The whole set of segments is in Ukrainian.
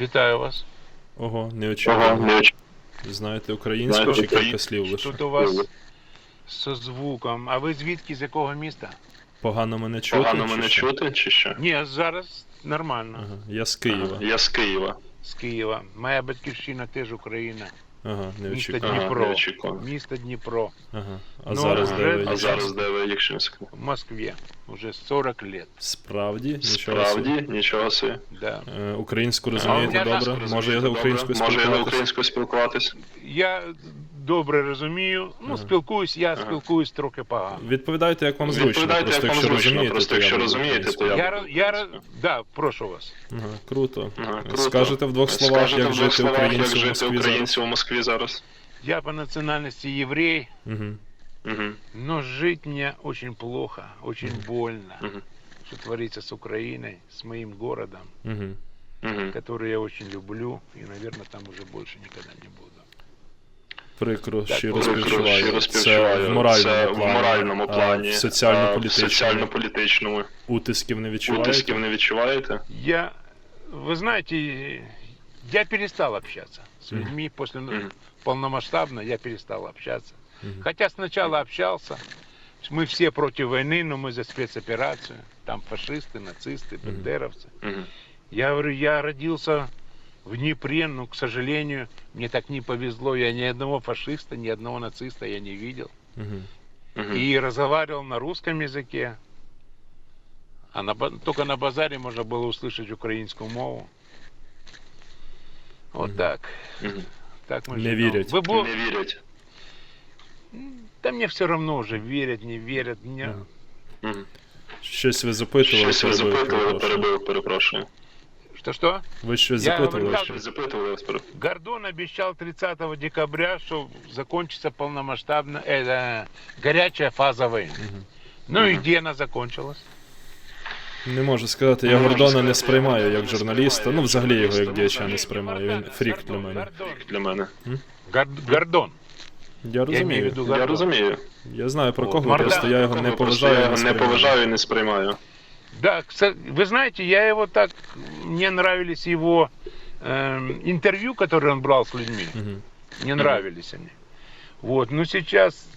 Вітаю вас. Ого, не Ага, очікував. не оч- Знаєте українську чи кілька слів лише? Тут у вас з звуком. А ви звідки з якого міста? Погано мене чути? Погано мене чути, чи що? Ні, зараз нормально. Ага, я з Києва. Я з Києва. З Києва. Моя батьківщина теж Україна. Ага, не Місто Дніпро. Ага, Дніпро. не. Місто Дніпро. Ага. А Ну, зараз вже- де ви? А зараз де ви, якщо не секрет? В Москві. Уже 40 лет. Справді? Нічого Справді, собі. нічого собі. Да. Е, Українську А розумієте у добре? Може я українською Може я на спілкуватися? українською спілкуватись? Я добре розумію. Ну, спілкуюсь, я спілкуюсь трохи погано. Відповідайте, як вам зручно. Відповідайте, Просто як вам якщо зручно, розумієте, просто то я якщо буду розумієте, то я Я, роз- я, роз- да, прошу вас. Ага, круто. Ага, круто. Скажете в двох словах, Скажете як в двох жити словах, як українцю в жити Москві зараз? українцю в Москві зараз? Я по национальности еврей, Угу. Угу. но жить мне очень плохо, очень больно, Мгм. что творится с Украиной, с моим городом, Угу. Угу. который я очень люблю, и, наверное, там уже больше никогда не буду Прикро, Так, щиро прикро, співчуваю. щиро Це співчуваю. в моральному Це в плані. моральному А плані. в А соціально-політичному. В соціально-політичному. Утисків не відчуваєте? Утисків не відчуваєте? Я, вы знаете, я перестал общаться с Мгм. людьми после ну, Мгм. полномасштабно, я перестал общаться. Мгм. Хотя сначала общался, мы все против войны, но мы за спецоперацию, там фашисты, нацисты, бандеровцы. Угу. Я говорю, я родился В Днепре, но, к сожалению, мне так не повезло. Я ни одного фашиста, ни одного нациста я не видел. Угу. Угу. И разговаривал на русском языке. А на, только на базаре можно было услышать украинскую мову. Вот Мгм. так. Угу. так мы Не верить. Вы бо- Не вірять. Да мне все равно уже, верят, не верят. Мне... Угу. Щось ви запитували, Щось ви перебив, запитували, перепрошую. перебив, перепрошую. Что-что? Ви щось Я запитували? говорю, вас. Гордон обещал 30 декабря, что закончится полномасштабно э, горячая фаза войны. Ну и где она закончилась? Не можу сказати, я Гордона не сприймаю як журналіста. Ну, взагалі його як діяча не сприймаю. Він фрік для мене. Гордон. Для мене. Гор- Гордон. Я Я имею в розумію. виду Я Гордон. розумію. Я знаю про кого, просто я його не Просто поважаю. Я його не поважаю і не сприймаю. Да, вы знаете, я его так, мне нравились его эм, интервью, которые он брал с людьми. Мгм. Мне нравились они. Вот, но сейчас,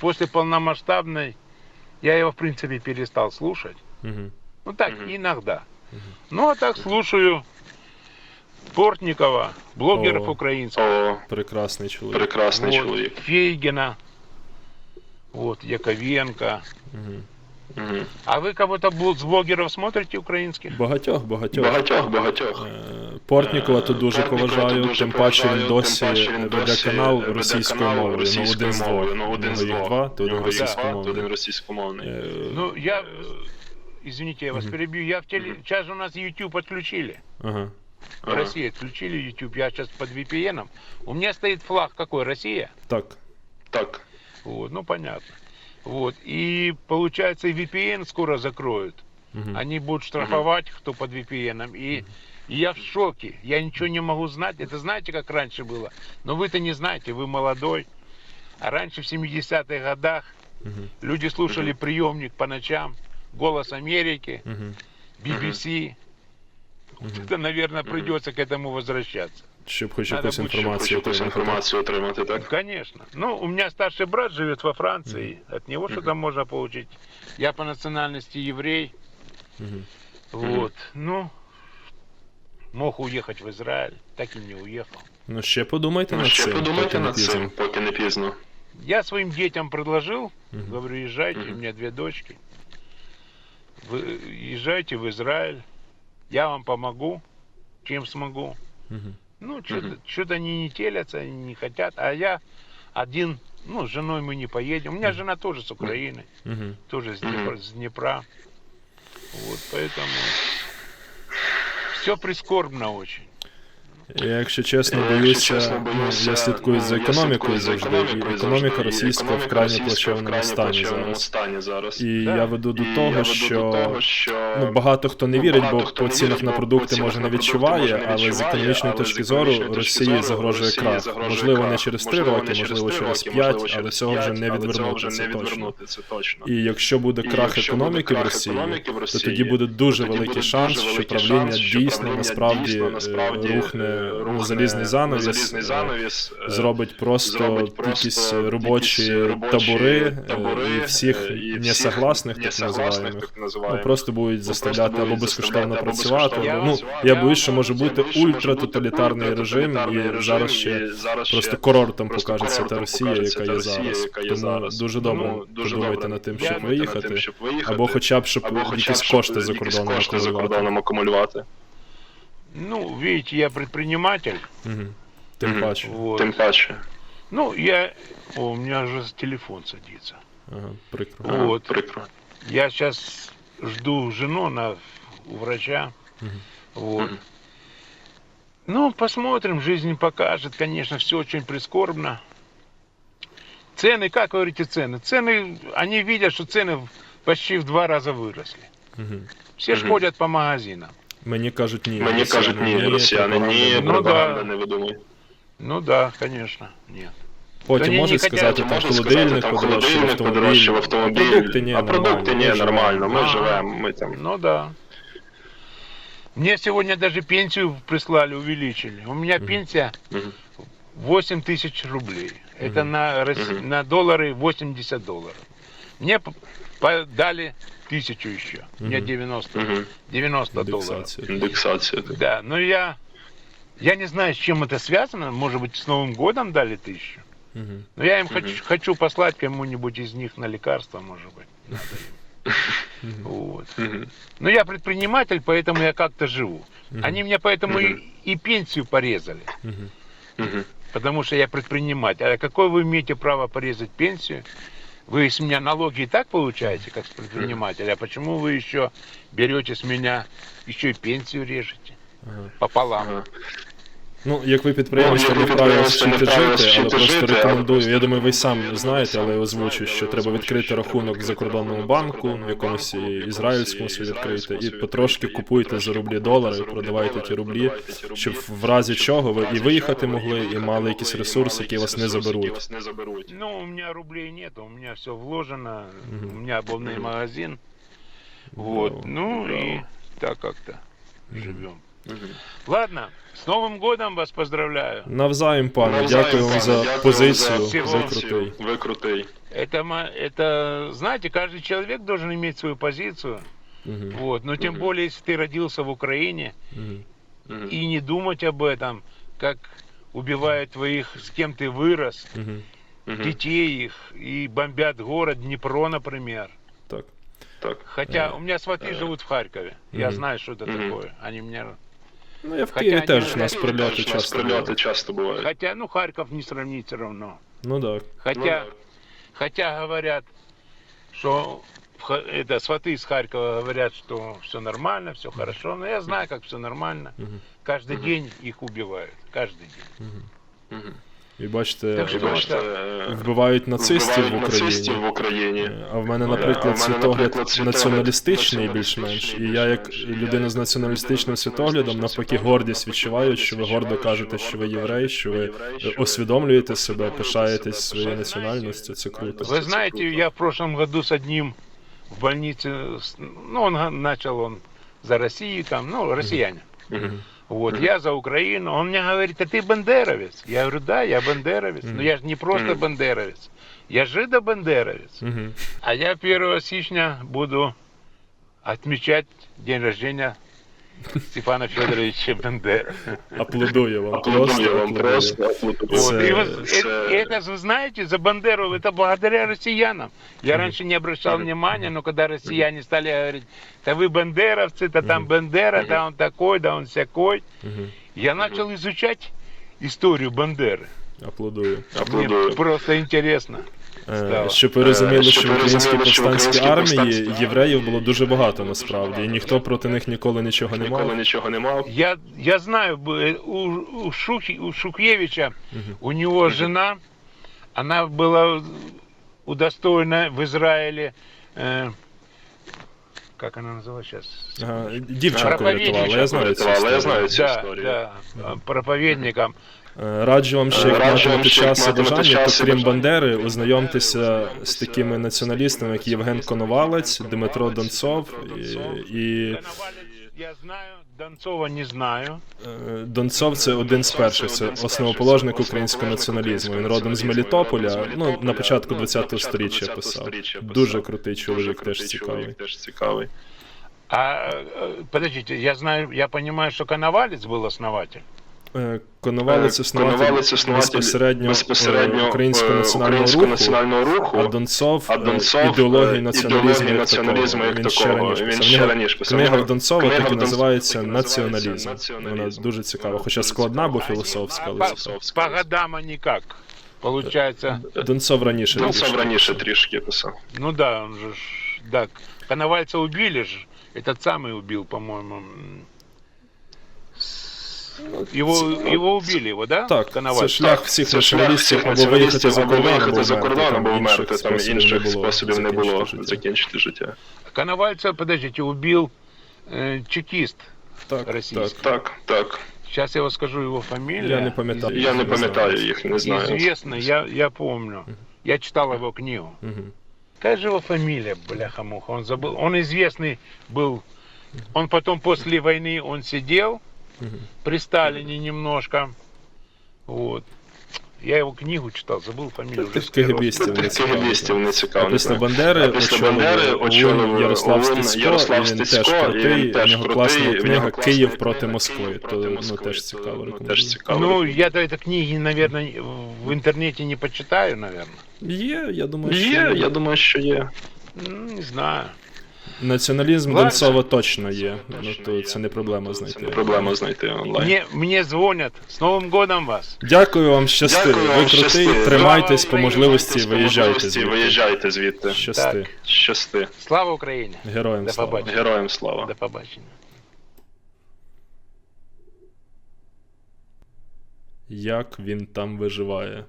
после полномасштабной, я его, в принципе, перестал слушать. Мгм. Ну так, Мгм. иногда. Ну а так слушаю Портникова, блогеров О. украинских, О, Прекрасний чоловік. прекрасний вот, чоловік. Фейгина, вот, Яковенко. Мгм. Угу. А вы кого-то бл- с блогеров смотрите украинских? Багатьох, багатьох. Багатьох, багатьох. Е, Портнікова тут дуже поважаю, тим паче він досі веде канал російською мовою. Ну, один з двох. Ну, один з їх два, то один російськомовний. один російськомовний. Е, Ну, я, э, извините, я вас перебью, я в теле, сейчас же у нас YouTube отключили. Ага. В. России отключили YouTube, я сейчас под VPN. У меня стоит флаг какой, Россия? Так. Так. Вот, ну понятно. Вот, и получается и VPN скоро закроют. Мгм. Они будут штрафовать, кто под VPN. И, и я в шоке. Я ничего не могу знать. Это знаете, как раньше было? Но вы-то не знаете, вы молодой. А раньше в 70-х годах Мгм. люди слушали приемник по ночам, Голос Америки, Мгм. BBC. Мгм. Это, наверное, придется к этому возвращаться. Щоб хоч Надо якусь буде, щоб Хочу інформацію якусь отримати. так? інформацію отримати, так? Конечно. Ну, у меня старший брат живет во Франции. От него что-то можно получить. Я по национальности еврей. Мгм. Вот. Ну, мог уехать в Израиль. Так и не уехал. Ну ще подумайте Ну, над ще цим. подумайте поки не над пізно. цим, поки не пізно. Я своим детям предложил, Мгм. говорю, езжайте, Мгм. у меня две дочки. Вы езжайте в Израиль, я вам помогу, чем смогу. Мгм. Ну, что-то они не телятся, они не хотят. А я один, ну, с женой мы не поедем. У меня жена тоже с Украины, тоже с. Днепра. с Днепра. Вот, поэтому все прискорбно очень. Я, якщо чесно, боюся, ну, я слідкую за ну, економікою завжди. І економіка російська вкрай російська плачевному стані зараз. І я веду до того, що ну, багато хто не ну, вірить, бо по цінах на продукти може не відчуває, але з економічної точки зору Росії загрожує крах. Можливо, не через 3 роки, можливо, три роки, 5, можливо, через п'ять, але цього вже не це точно. І якщо буде крах економіки в Росії, то тоді буде дуже великий шанс, що правління дійсно насправді рухне ну, залізний занавіс, залізний е, занавіс, е, зробить просто просто якісь робочі робочі табори, табори, і всіх несогласних, так називаємо. Ну, просто будуть заставляти або безкоштовно працювати. безкоштовно Ну, працювати. я боюсь, що може бути ультратоталітарний режим, ультратоталітарний і зараз ще просто курортом покажеться та Росія, яка є зараз. Тому дуже добре подумайте над тим, щоб виїхати, або хоча б щоб якісь кошти за кордоном акумулювати. Ну, видите, я предприниматель. Мгм. паче. Вот. Тим паче. Ну, я... О, у меня уже телефон садится. Ага, прикро. Ага, Вот. Прикро. Я сейчас жду жену на, у врача. Мгм. Вот. Мгм. Ну, посмотрим, жизнь покажет. Конечно, все очень прискорбно. Цены, как вы говорите, цены? Цены, они видят, что цены в- почти в два раза выросли. Мгм. Все ж Мгм. ходят по магазинам. Мені кажуть ні. Мені росіяни кажуть, ні, росіяни, ні, Ну, пропаганда да. не видумує. Ну да, конечно, нет. Потім Та ні, можуть не хотять, сказати, там Можна сказати, холодильник там подорожчав холодильник автомобіль. подорожчав А автомобіль. продукти ні, а продукти нормально, ні, ми нормально, ми Ага. живемо, ми там. Ну да. Мне сегодня даже пенсию прислали, увеличили. У меня Мгм. пенсия Мгм. 8 тысяч рублей. Это Мгм. на, Рос- Мгм. на доллары 80 долларов. Мне п- по- дали тысячу еще. Мне Мгм. 90, Мгм. 90 долларов. Індексація. Індексація. так. Да, но я, я не знаю, с чем это связано. Может быть, с Новым годом дали тысячу. Мгм. Но я им Мгм. хочу, хочу послать кому-нибудь из них на лекарства, может быть. надо им. Мгм. Вот. Мгм. Но я предприниматель, поэтому я как-то живу. Мгм. Они мне поэтому и, Мгм. и пенсию порезали. Мгм. Мгм. Потому что я предприниматель. А какое вы имеете право порезать пенсию? Вы с меня налоги и так получаете, как с предпринимателя. А почему вы еще берете с меня, еще и пенсию режете? Пополам. Ну, як ви підприємство Ну, не вправі вчити жити, але просто рекомендую. Я думаю, ви сам знаєте, але ви озвучу, що треба відкрити рахунок в закордонному банку, в якомусь ізраїльському собі відкрити, і потрошки купуйте за рублі долари, продавайте ті рублі, рублі, щоб в разі чого ви і виїхати могли, і мали якісь ресурси, які вас не заберуть. Ну, у меня рублей нет, у меня все вложено. У меня обувный Мгм. магазин. Вот. Ну и так как-то Мгм. живем. Мгм. Ладно, с Новым годом вас поздравляю. Навзаєм, пане, Навзаєм, дякую вам пане, за дякую позицію. за Всього. Ви позицію. крутий. Ви крутий. Это, ма- это, знаете, каждый человек должен иметь свою позицию. Мгм. Вот. Но тем Мгм. более, если ты родился в Украине, Мгм. Мгм. и не думать об этом, как убивают твоих, с кем ты вырос, Мгм. Мгм. детей их, и бомбят город Днепро, например. Так. Так. Хотя Э, у меня сваты э, живут в Харькове. Я мгм. знаю, что это Мгм. такое. Они меня... ну, я в Хотя Києві вони теж вже- у нас у нас часто. прильоти бувають. часто бувають. Хотя, ну, Харьков не сравнить все равно. Ну так. Хотя, Ну, хотя говорят, что в Ха- это сваты из Харькова говорят, что все нормально, все хорошо. Но я знаю, как все нормально. Мгм. Каждый день их убивают. Каждый день. Мгм. І бачите, Так що е, бачите, вбивають нацистів в вбивають Україні. в Україні. А в мене, Ну, наприклад, а в мене, світогляд наприклад, світогляд націоналістичний націоналістичний більш-менш. І я, як людина з націоналістичним світоглядом, навпаки, гордість відчуваю, що ви гордо кажете, що ви єврей, що ви ви ви усвідомлюєте себе, пишаєтесь своєю національністю. Це круто. Знаете, круто. я в прошлом году с одним в больнице, с- ну, он начал он за Россию там, ну, россиянин. Вот, я за Украину. Он мне говорит, а ты бандеровец? Я говорю, да, я бандеровец. Но я же не просто бандеровец. Я жидо-бандеровец. А я 1 січня буду отмечать день рождения Степана Федоровича Бандеры. Аплодую вам, Аплодую просто вам аплодую. просто. аплодую. Вот. Це- И вот це- э- это, вы знаете, за Бандеру, это благодаря россиянам. Я Мгм. раньше не обращал Мгм. внимания, но когда россияне стали говорить, да вы бандеровцы, да там Мгм. Бандера, да Мгм. он такой, да он всякой, Мгм. я начал изучать историю Бандеры. Аплодую. Мне Аплодую. просто интересно. Е, Стало. Щоб ви розуміли, Щоб що в ви українській розуміли, що в повстанській українській армії повстанській євреїв було дуже багато насправді, і ніхто проти них ніколи нічого не Ніколи мав. нічого не мав. Я, я знаю, б- у, у, Шухи, у Шухевича, у него жена, она была удостоена в Израиле, э, как она называлась сейчас? Ага, Дівчинку Проповідничка врятувала, я знаю цю врятувала, я історію. знаю цю Да, історію. да, э, проповедником. Е, Раджу вам ще Е, як вам матимете час і бажання, то крім. Бандери, ознайомтеся з такими націоналістами, як Євген Коновалець, Дмитро Донцов і, я знаю, Донцова не знаю. е, Донцов це один з перших, це основоположник українського націоналізму. Він родом з Мелітополя. Ну на початку 20-го сторіччя писав. Дуже крутий чоловік, теж цікавий. А, э, подождите, я знаю, я понимаю, что Коновалец был основатель. Е, Коновалець Е, основатель Коновалець основатель безпосередньо, безпосередньо е, українського е, національного українського руху, національного руху, а Донцов, а е, Донцов ідеології е, націоналізму, ідеології як націоналізму такого. як Він такого. Він ще раніше писав. Книга Його- Донцова книга так і Донцова називається так і називається націоналізм. Вона дуже цікава, хоча складна, бо філософська, але по, годам они как? Получается, Донцов раніше. Донцов трішки раніше трішки писав. ну да, он же, ж- да, Коновальца убили же, этот самый убил, по-моему. м, с- Его, его убили, его, да? Так, це Коновальца? шлях всіх Це шлях націоналістів всіх або виїхати за або кордон, виїхати за кордон, або вмерти, вмерти, там інших способів не було закінчити життя. Коновальца, подождите, убил э, чекист. Так, російський. так. Так, так. Сейчас я вам скажу его фамилию. Я не пам'ятаю. Я не знаю. пам'ятаю їх, не знаю. Известный, я, я помню. Я читал его книгу. Мгм. Какая же его фамилия, бляха-муха, он забыл. Он известный был. Он потом после войны, он сидел при Сталине немножко. Вот. Я его книгу читал, забыл фамилию. первого. КГБістів не цікаво. КГБістів А після. Бандери Бандери очолив Ярослав Стецько, Ярослав він теж Стецько, і крутий, він теж в книга нього «Київ проти Москви», то ну, теж цікаво ну, рекомендую. Теж цікаво. Ну, я-то это книги, наверное, в интернете не почитаю, наверное. Є, я думаю, що Є, я думаю, що є. Ну, не знаю. Націоналізм Ладно. Донцова точно є. Ну то це не проблема Це знайти. не проблема знайти онлайн. Мне, мне звонят. С Новым годом вас. Дякую вам, щасти. Дякую вам, Ви крутий, щасти. тримайтесь по можливості, виїжджайте звідти. Виїжджайте звідти. Щасти. Так. Щасти. Слава Украине. Героям До слава. побачення. Героям слава. До побачення. Як він там виживає?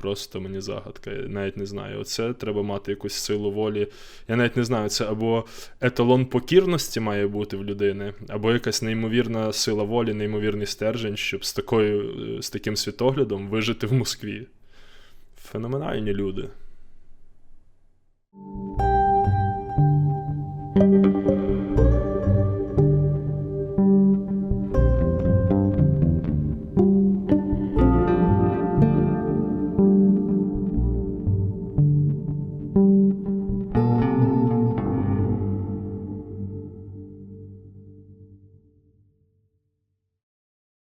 Просто мені загадка. Я навіть не знаю. Оце треба мати якусь силу волі. Я навіть не знаю, це або еталон покірності має бути в людини, або якась неймовірна сила волі, неймовірний стержень, щоб з, такою, з таким світоглядом вижити в Москві. Феноменальні люди.